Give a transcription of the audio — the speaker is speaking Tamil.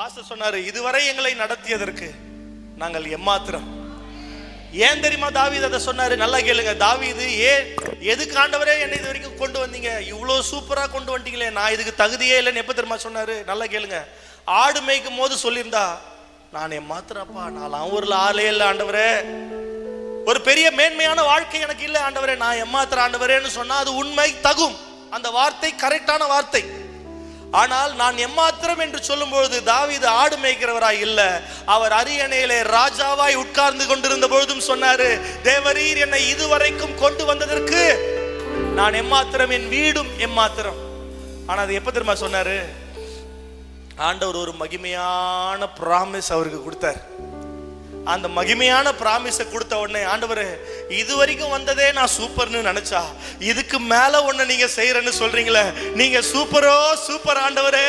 பாஸ்டர் சொன்னாரு இதுவரை எங்களை நடத்தியதற்கு நாங்கள் எம்மாத்திரம். ஏன் தெரியுமா தாவீது அதை சொன்னாரு? நல்லா கேளுங்க. தாவீது ஏன் எதுக்கு ஆண்டவரே என்னை இது வரைக்கும் கொண்டு வந்தீங்க? இவ்வளோ சூப்பரா கொண்டு வந்துட்டீங்களே நான் இதுக்கு தகுதியே இல்லைன்னு எப்ப தெரியுமா சொன்னாரு? நல்லா கேளுங்க. ஆடு மேய்க்கும் போது சொல்லியிருந்தா நான் என் மாத்திரப்பா நான் ஊர்ல ஆளே இல்லை ஆண்டவரே. ஒரு பெரிய மேன்மையான வாழ்க்கை எனக்கு இல்லை ஆண்டவரே. நான் எம்மாத்திர ஆண்டவரேன்னு சொன்னா அது உண்மை தகும். அந்த வார்த்தை கரெக்டான வார்த்தை. ஆனால் நான் எம்மாத்திரம் என்று சொல்லும்பொழுது தாவீது ஆடு மேய்க்கிறவராய் இல்ல. அவர் அரியணையிலே ராஜாவாய் உட்கார்ந்து கொண்டிருந்த பொழுதும் சொன்னாரு தேவரீர் என்னை இதுவரைக்கும் கொண்டு வந்ததற்கு நான் எம்மாத்திரம் என் வீடும் எம்மாத்திரம். ஆனா அது எப்ப தெரியுமா சொன்னாரு? ஆண்டவர் ஒரு மகிமையான ப்ராமிஸ் அவருக்கு கொடுத்தார். அந்த மகிமையான ப்ராமிஸை கொடுத்த உடனே ஆண்டவர் இது வரைக்கும் வந்ததே நான் சூப்பர்னு நினைச்சா? இதுக்கு மேல ஒன்று நீங்க செய்யறேன்னு சொல்றீங்களே நீங்க சூப்பரோ சூப்பர் ஆண்டவரே